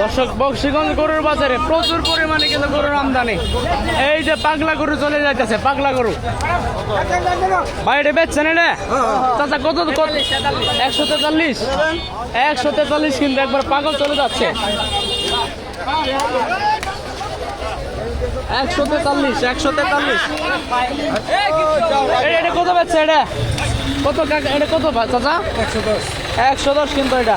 দর্শক, বক্সিগঞ্জ গরুর বাজারে প্রচুর পরিমাণে কিন্তু গরুর আমদানি। এই যে পাগলা গরু চলে যাইতেছে, পাগলা গরু। বাইরে বেচছেন এটা? চাচা, কত একশো তেতাল্লিশ। একশো তেতাল্লিশ কিন্তু একবার পাগল চলে যাচ্ছে। একশো তেতাল্লিশ একশো তেতাল্লিশ। এটা এটা কত বেচছে এটা? কত এটা কত চাচা? একশো দশ। একশো দশ কিন্তু এটা।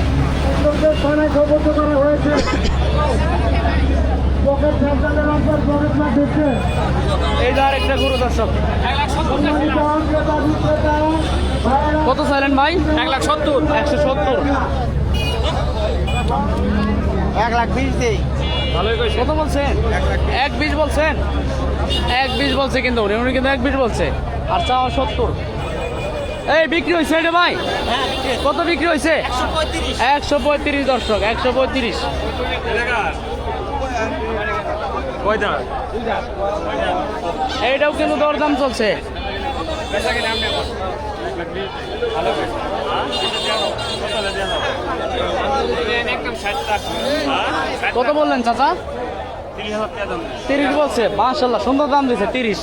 উদ্যোগের থানায় খবর করা হয়েছে। পকেট পকেট না ঢুকছে এই গরু দর্শক। কত চাইলেন ভাই? এক লাখ সত্তর। একশো সত্তর। এক লাখ বিশ দিই। কত বলছেন? এক বিশ বলছেন? এক বিশ বলছে কিন্তু উনি উনি কিন্তু এক বিশ বলছে। আর চাওয়া সত্তর। এই বিক্রি হয়েছে এটা ভাই? কত বিক্রি হয়েছে? একশো পঁয়ত্রিশ। দর্শক একশো পঁয়ত্রিশ। এইটাও কিন্তু দরদাম চলছে। কত বললেন চাচা? তিরিশ বলছে মাশাল্লাহ সুন্দর দাম দিছে তিরিশ।